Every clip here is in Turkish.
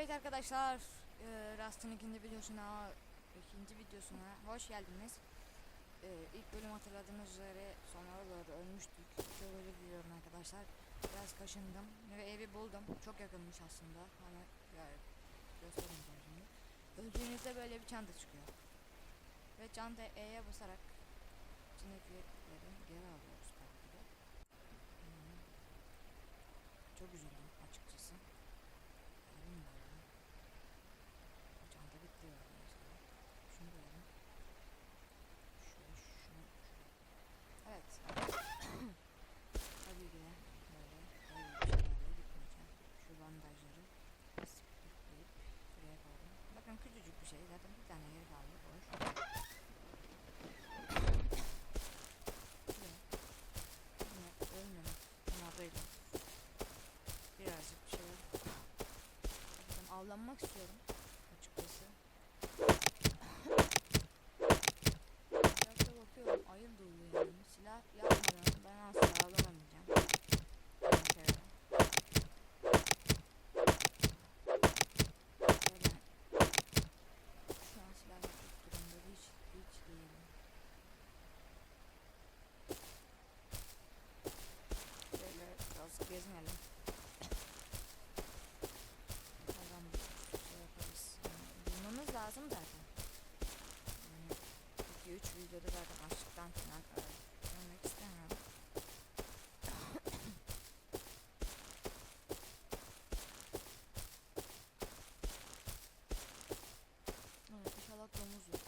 Evet arkadaşlar, e, ikinci videosuna, ikinci videosuna hoş geldiniz. E, ilk bölüm hatırladığınız üzere sonlara doğru ölmüştük. Çok özür arkadaşlar. Biraz kaşındım ve evi buldum. Çok yakınmış aslında. Hani yani şimdi. Öldüğünüzde böyle bir çanta çıkıyor. Ve çanta E'ye basarak içindekileri geri alıyoruz. Hmm. Çok üzüldüm açıkçası. Elim böyle. Bu çanta bitti ya mesela. Şunu koyalım. Şöyle şunu şuraya. Evet. Tabii ki de böyle böyle bir şeylerle gitmeyeceğim. Şu bandajları sıklayıp şuraya koydum. Bakın şey. Zaten bir tane yeri kaldı. Boş. Yine ölmedim. Bunlardaydım. Birazcık bir şeyler avlanmak istiyorum açıkçası. Etrafta bakıyorum ayıl dolu yani. Silah yapmadan ben asla avlanamayacağım. Yani şöyle. Şöyle. Şu an silah yapmak durumda hiç, hiç değilim. Şöyle biraz gezmeyelim. Tamam, şey yaparız. Yani bulmamız lazım zaten. Yani 2-3 videoda zaten açlıktan falan ölmek istemiyorum. Evet, inşallah domuz yok.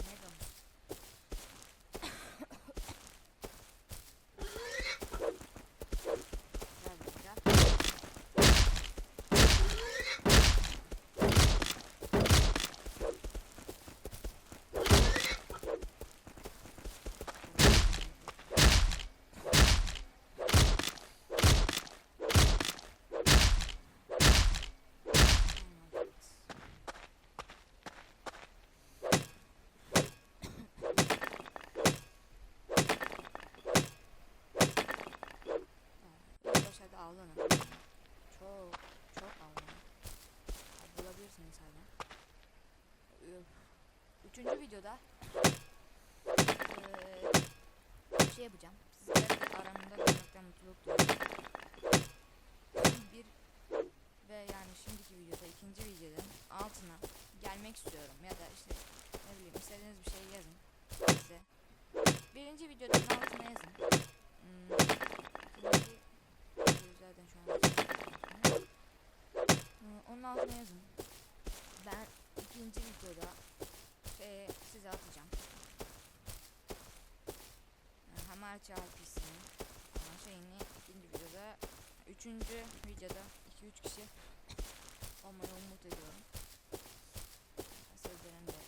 Ne domuz? Gel buraya, gel. İlk başlarda avlanın. Çok çok avlanın. Bulabilirsiniz hala. Üf. Üçüncü videoda eee, bir şey yapacağım. Sizlerin aranında görmekten mutluluk duyuyorum. Bir ve yani şimdiki videoda ikinci videonun altına gelmek istiyorum ya da işte ne bileyim istediğiniz bir şey yazın size. Birinci videonun altına yazın. Hmm, ikinci videoyu zaten şu an yazıyorum. Hmm, Onun altına yazın. Ben ikinci videoda şey, size atacağım. Yani Hamar çarpısını ama şeyini ikinci videoda üçüncü videoda 2-3 kişi olmayı umut ediyorum. Sözlerin de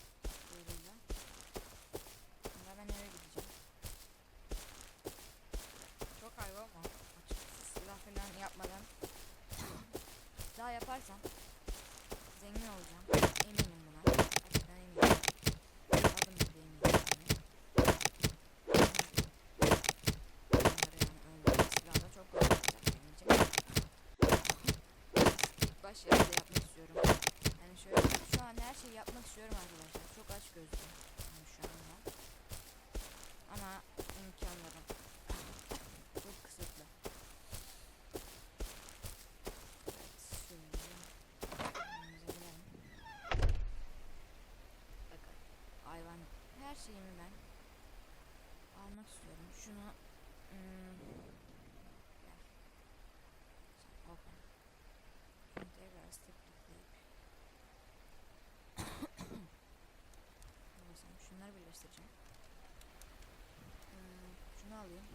duyuruyla. Şimdi ben eve gideceğim. Çok hayvan ama açıkçası silah falan yapmadan daha yaparsam zengin olacağım. Eminim buna. Gerçekten eminim. Adım gibi eminim. Yani. Bunları yani öyle silahla çok kolay olacak benim için. İlk baş yarıda yapmak istiyorum. Yani şöyle şu an her şeyi yapmak istiyorum arkadaşlar. Çok aç gözlüyüm. Yani şu anda. Ama imkanlarım çok kısıtlı. Evet şöyle. Önümüze gelelim. Bakın hayvan her şeyimi ben almak istiyorum. Şunu hmm, gel. Sen korkma. Şunu tekrar steplikleyip Bakalım şunları birleştireceğim. Hmm, şunu alayım.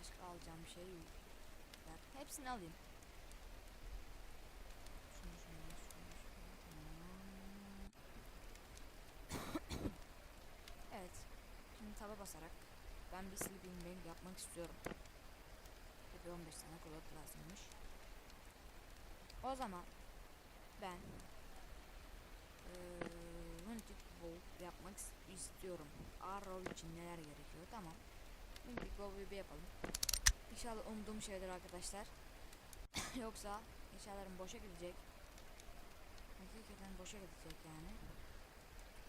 Başka alacağım şey. Ben hepsini alayım. Evet. Şimdi taba basarak ben bir sleeping bag yapmak istiyorum. Bir 15 tane kulak lazımmış. O zaman ben Hunted Bolt yapmak is- istiyorum. Arrow için neler gerekiyor? Tamam. Hunted Bowl'u bir yapalım. İnşallah umduğum şeyler arkadaşlar. Yoksa eşyalarım boşa gidecek. Hakikaten boşa gidecek yani.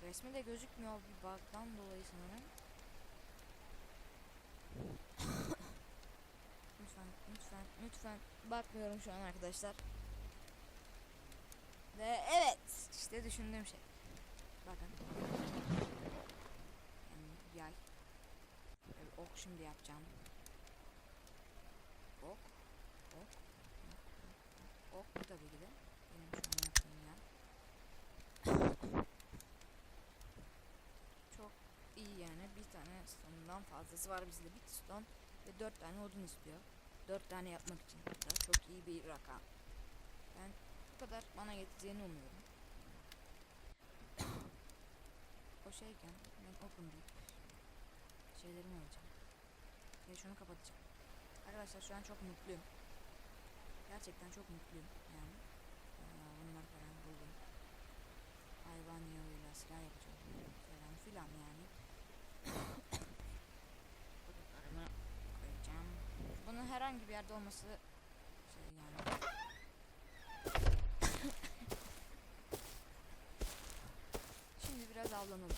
Resmi de gözükmüyor bir bug'dan dolayı sanırım. lütfen, lütfen, lütfen. Bakmıyorum şu an arkadaşlar. Ve evet, işte düşündüğüm şey. Bakın. Yani yay. Ok şimdi yapacağım. Ok. Ok. Ok bu tabii ki de. Benim şu an yaptığım yer. Çok iyi yani. Bir tane stonundan fazlası var bizde. Bir ston ve dört tane odun istiyor. Dört tane yapmak için. Da çok iyi bir rakam. Ben bu kadar bana yeteceğini umuyorum. o şeyken ben open deyip şeylerimi alacağım. Ve şunu kapatacağım. Arkadaşlar şu an çok mutluyum. Gerçekten çok mutluyum yani. Aa, bunlar falan buldum. Hayvan yağıyla silah yapacağım. Falan filan yani. Bulduklarımı koyacağım. Bunun herhangi bir yerde olması şey yani. Şimdi biraz avlanalım.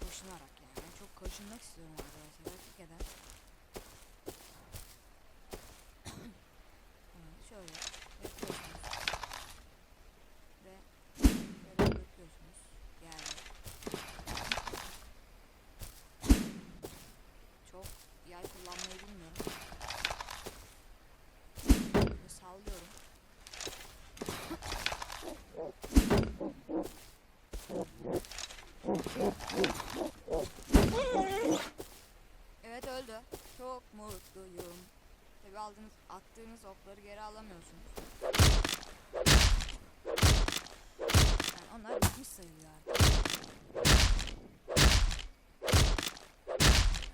Koşunarak yani. Çok koşunmak istiyorum arkadaşlar. Hakikaten. Evet, şöyle bekliyorsunuz. Ve böyle bekliyorsunuz. Yani çok yay kullanmayı bilmiyorum. Böyle sallıyorum. Evet öldü. Çok mutluyum. Tabi aldığınız, attığınız okları geri alamıyorsunuz. Yani onlar bitmiş sayılıyor artık.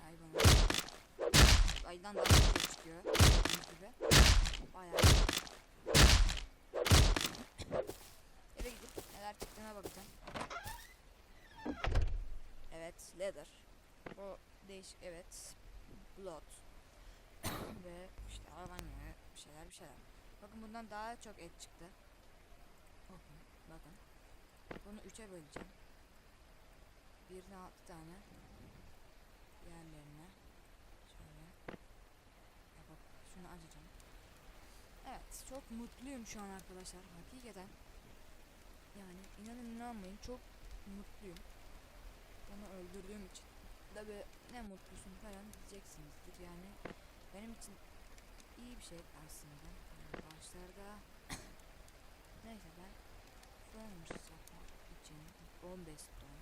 Ay bana. Aydan daha çok çıkıyor. Gördüğünüz gibi. Bayağı. Eve gidip neler çıktığına bakacağım. Evet, leather. O değişik, evet. Blood. Ve işte hayvan yağı, bir şeyler bir şeyler. Bakın bundan daha çok et çıktı. Bakın. Bunu üçe böleceğim. Birine altı tane. Diğerlerine şöyle yapıp şunu açacağım. Evet, çok mutluyum şu an arkadaşlar. Hakikaten. Yani inanın inanmayın çok mutluyum. Onu öldürdüğüm için. Tabi ne mutlusun falan diyeceksinizdir yani. Benim için iyi bir şey aslında. Yani başlarda neyse ben furnace yapmak için 15 ton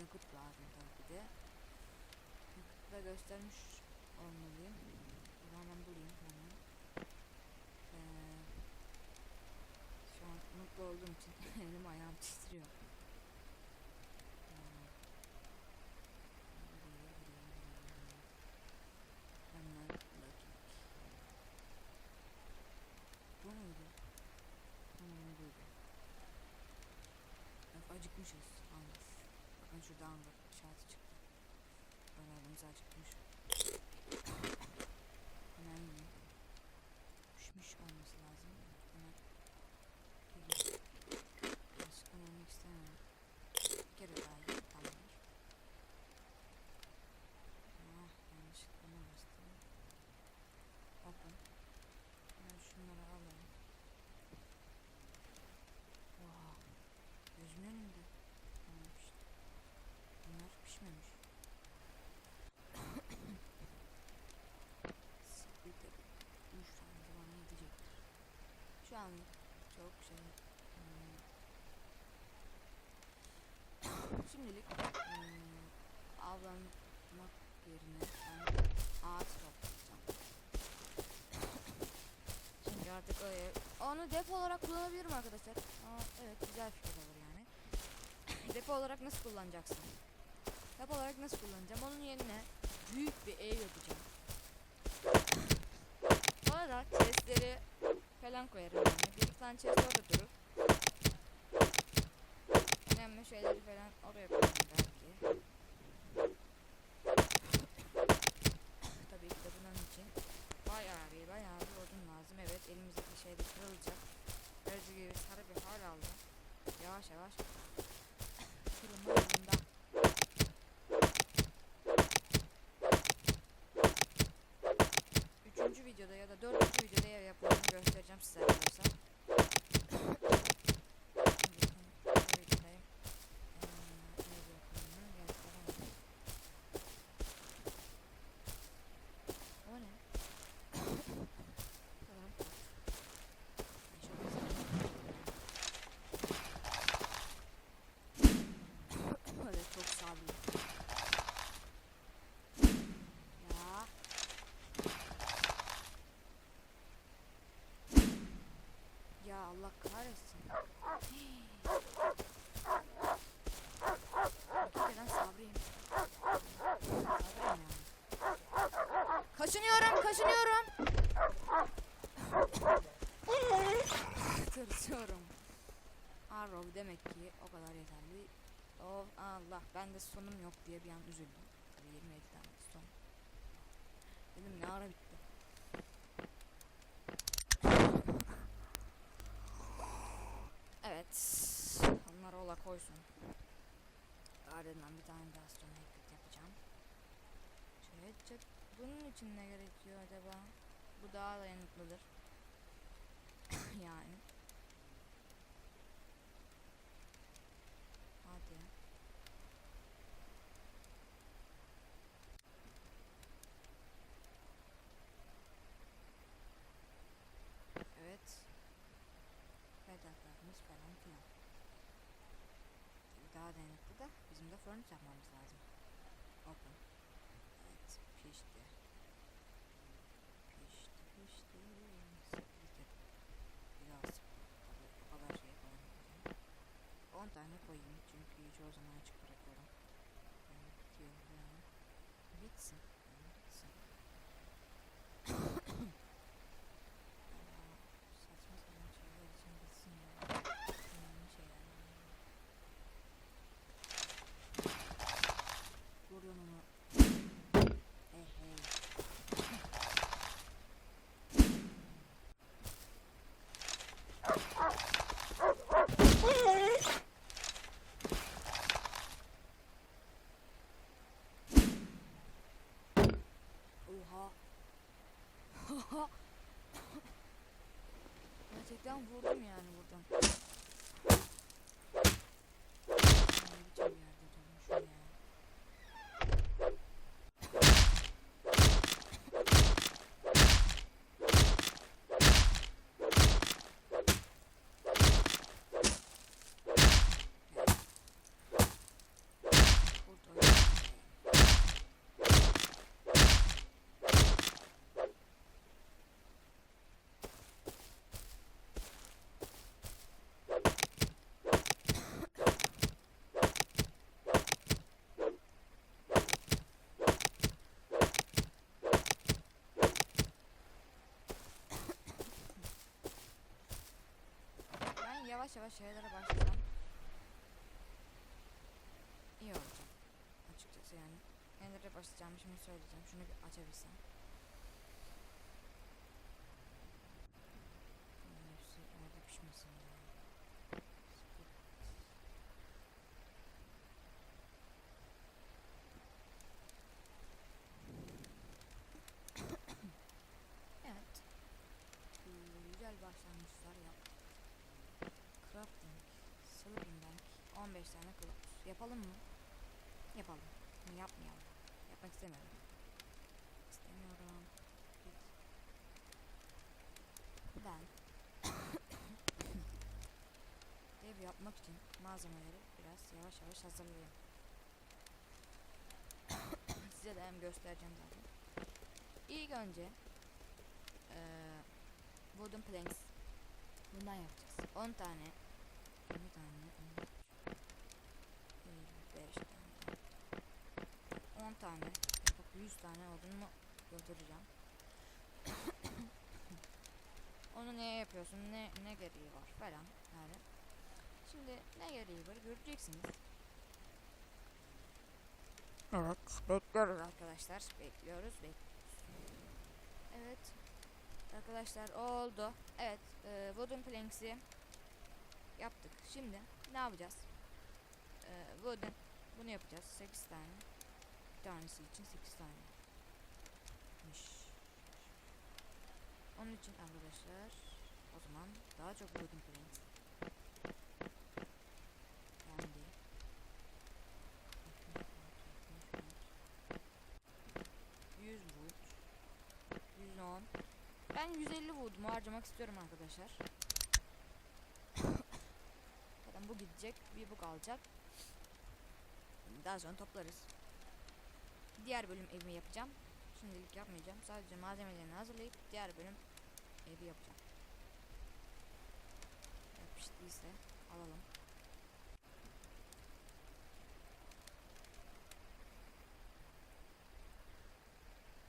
yakıt lazım tabii ki de. Yakıt da göstermiş olmalıyım. Zaman bulayım hemen. Ee, şu an mutlu olduğum için elim ayağım titriyor. Ee, buraya, buraya, buraya, buraya. Hemen bakayım. Bu muydu? Tamam buydu. Bak acıkmışız. Andır. Bakın şurada andır. İşareti çıktı. Bayağı acıkmış. Hemen yiyeyim. Pişmiş olması lazım. Hemen geleyim. Başka yemek istemiyorum. Bir kere daha yiyeyim. Tamamdır. Ah yanlışlıkla ne bastım. Bakın. Ben şunları alayım. Wow. Gözümün önünde. Tamam işte. Bunlar pişmemiş. Siktir tabii. Üç tane de bana yetecektir. Şu an çok şey. hmm. Şimdilik hmm, avlanmak yerine ben ağaç toplayacağım. Çünkü artık öyle onu depo olarak kullanabilirim arkadaşlar. Aa, evet güzel fikir olur yani. depo olarak nasıl kullanacaksın? Depo olarak nasıl kullanacağım? Onun yerine büyük bir ev yapacağım. Sonra chestleri falan koyarım yani. Bir iki tane chest orada durur. Önemli şeyleri falan oraya koyarım belki. Tabii ki de bunun için bayağı bir bayağı bir odun lazım. Evet elimize şeyde kırılacak. Gördüğünüz gibi sarı bir hal aldı. Yavaş yavaş kırılma yolunda. Üçüncü videoda ya da dördüncü videoda ev yapımını göstereceğim size arkadaşlar. Şimdi videodayım. Ee, ev yapımını göstereyim. O ne? Tamam. Öyle çok sabit. Ya. Ya Allah kahretsin. Hakikaten sabrıyım. Sabrıyım yani. Kaşınıyorum, kaşınıyorum. Tırsıyorum. Arrow demek ki o kadar yeterli. Oh Allah ben de sonum yok diye bir an üzüldüm. Tabii 27 tane son. Dedim ne ara bitti. Evet. Onları ola koysun. Ardından bir tane daha stone yapacağım. Şöyle bunun için ne gerekiyor acaba? Bu daha dayanıklıdır. yani. Hadi. Evet. Pedallarımız falan filan. Daha dayanıklı da bizim de furnace yapmamız lazım. Open. Evet pişti. Pişti pişti. Biraz o kadar şey falan yapacağım. 10 tane koyayım çünkü çoğu zaman açık bırakıyorum. Yani bitiyor yani. Bitsin. Yani bitsin. Aa, saçma sapan şeyler için bitsin ya. Önemli şeyler yani. Vuruyorum onu. Hey hey. Oha. Gerçekten vurdum yani buradan. Ne biçim yerde durmuşum ya. Burada Yavaş şeylere başlasam iyi olacak. Açıkçası yani. Nelere başlayacağım şimdi söyleyeceğim. Şunu bir açabilsem. Hepsi orada pişmesin ya. Evet. Güzel başlangıçlar yaptık. Crafting, Sleeping Bank, 15 tane kılıç. Yapalım mı? Yapalım. Yapmayalım. Yapmak istemiyorum. İstemiyorum. Git. Ben ev yapmak için malzemeleri biraz yavaş yavaş hazırlayayım. Size de hem göstereceğim zaten. İlk önce eee wooden planks bundan yapacağız. 10 tane 20 tane 5 tane 10 tane yapıp 100 tane olduğunu götüreceğim. Onu neye yapıyorsun? Ne ne gereği var falan yani. Şimdi ne gereği var göreceksiniz. Evet, bekliyoruz arkadaşlar. Bekliyoruz, bekliyoruz. Evet. Arkadaşlar oldu. Evet, Ee, wooden planks'i yaptık. Şimdi ne yapacağız? Ee, wooden bunu yapacağız. 8 tane. Bir tanesi için 8 tane. Onun için arkadaşlar o zaman daha çok wooden planks. Yani değil. 100 wood 110 Ben 150 wood'umu harcamak istiyorum arkadaşlar Zaten bu gidecek bir bu kalacak Daha sonra toplarız Diğer bölüm evimi yapacağım Şimdilik yapmayacağım sadece malzemelerini hazırlayıp diğer bölüm evi yapacağım Yapıştıysa alalım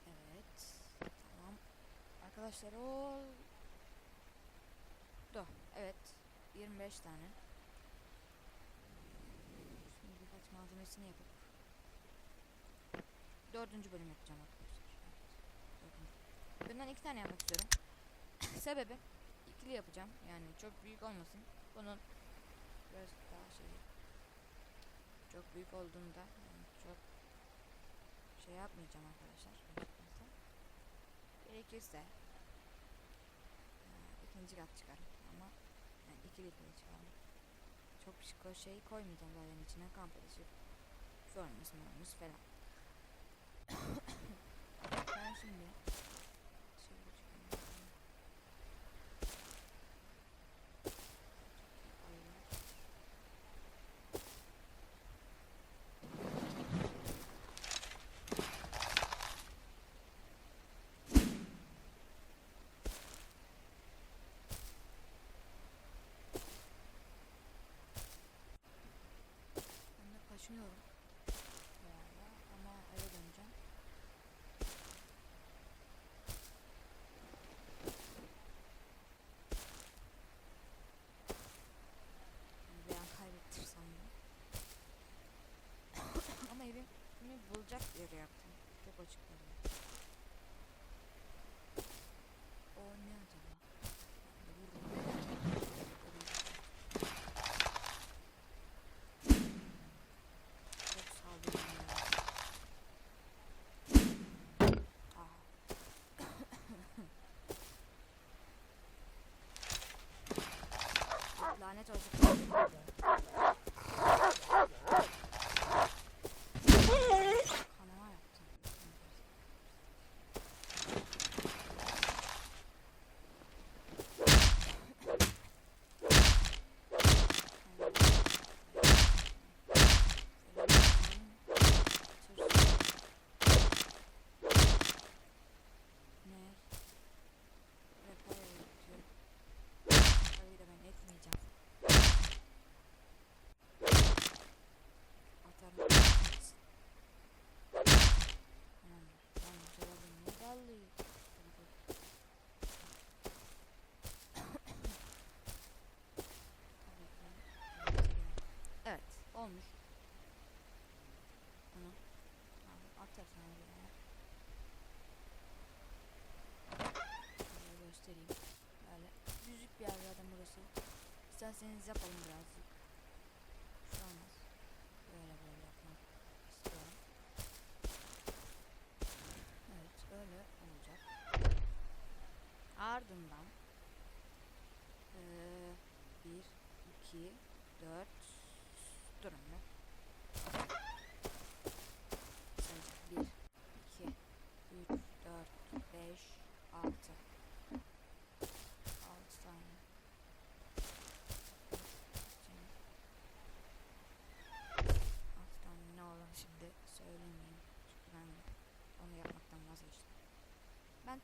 Evet. Tamam. Arkadaşlar o Do. Evet. 25 tane. Şimdi birkaç malzemesini yapıp dördüncü bölüm yapacağım arkadaşlar. Bundan iki tane yapmak istiyorum. Sebebi ikili yapacağım. Yani çok büyük olmasın. Bunun biraz daha şey çok büyük olduğunda yani çok şey yapmayacağım arkadaşlar. Gerekirse, eee, ikinci kat çıkarım ama yani ikili ikili çıkarım. Çok şık şey koymayacağım zaten içine kamp edecek. Furnace murnace falan. ben şimdi zapomnę.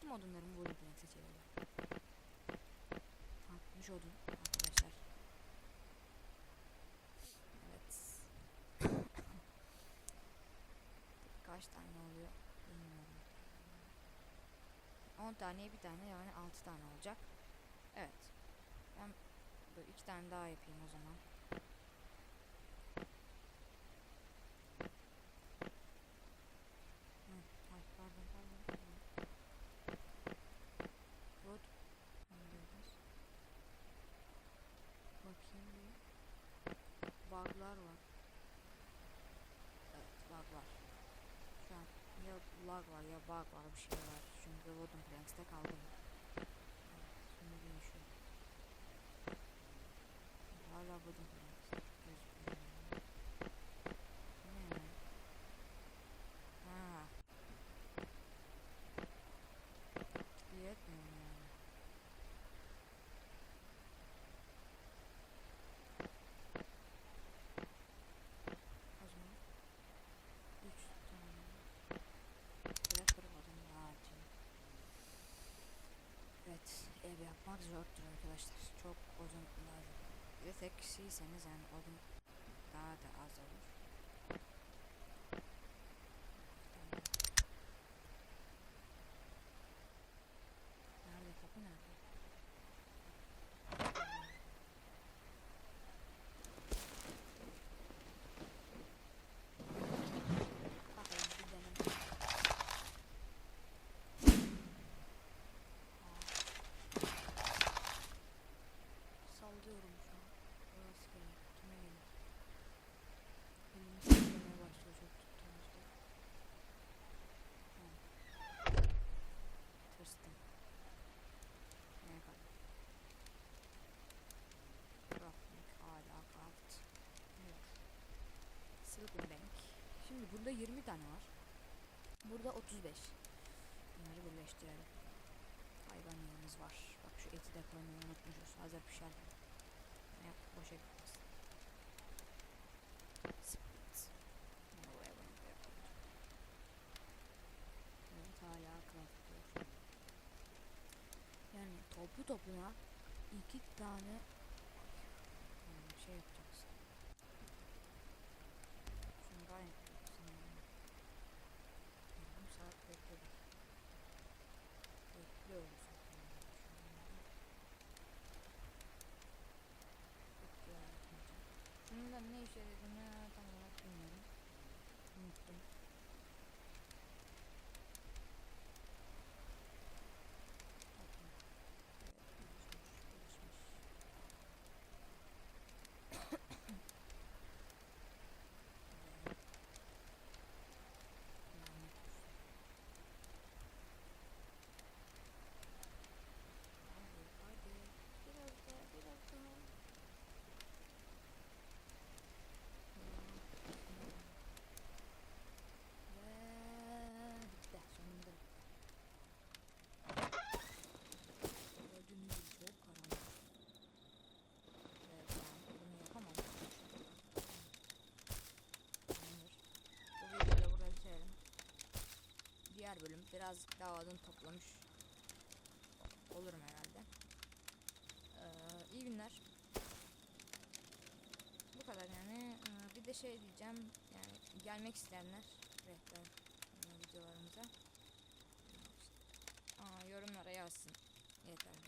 Tüm odunlarımı bu ülkeden seçebilirim. Atmış odun arkadaşlar. Evet. Kaç tane oluyor bilmiyorum. 10 taneye bir tane yani 6 tane olacak. Evet. Ben böyle iki tane daha yapayım o zaman. Bug'lar var. Evet bug var. Şu an ya lag var ya bug var bir şey var. Çünkü Wooden Planks'te kaldım. Evet, Şimdi değişiyor. Hala Wooden Planks. Gözüküyor. Ne? Ha. Yetmiyor yani. O zaman üç tane bırakırım o zaman ağacı. Evet, ev zordur arkadaşlar. Çok odun lazım. De tek kişiyseniz yani odun daha da az olur. Tamam. Nerede kapı nerede? Bakalım bir denelim. Sallıyorum şu an. Burası gelir. Kime gelir? Elimi sallamaya başlıyor çok tuttuğumuzda. Ha. Tırstım. Ne kadar? Crafting hala craft. Evet. Silver Bank. Şimdi burada 20 tane var. Burada 35. Bunları birleştirelim. Hayvan yağımız var. Bak şu eti de koymayı unutmuşuz. Hazır pişerken. Ne yap? Boşa koyacağım. Evet hala craft. Yani toplu topluma iki tane yani şey yapacaksın. Şunu gayet yapacaksın yani. Yarım saat bekledik. Bekliyoruz. yani şu anda. Bekliyor yapmayacağım. Şunun da ne işe yaradığını tam olarak bilmiyorum. Unuttum. Bakın. Evet, gelişmiş, gelişmiş. Güzel. Lanet olsun. Hadi hadi. Biraz daha biraz daha. Ve bitti. Sonunda bitti. Gördüğünüz gibi çok karanlık. Evet ben bunu yapamam. Tamamdır. Bu videoyu da burada bitirelim. Diğer bölüm birazcık daha odun toplamış olurum herhalde. Ee, iyi günler. Bu kadar yani. Ee, bir de şey diyeceğim. Yani gelmek isteyenler rehber e, videolarımıza Aa, yorumlara yazsın. Yeterlidir.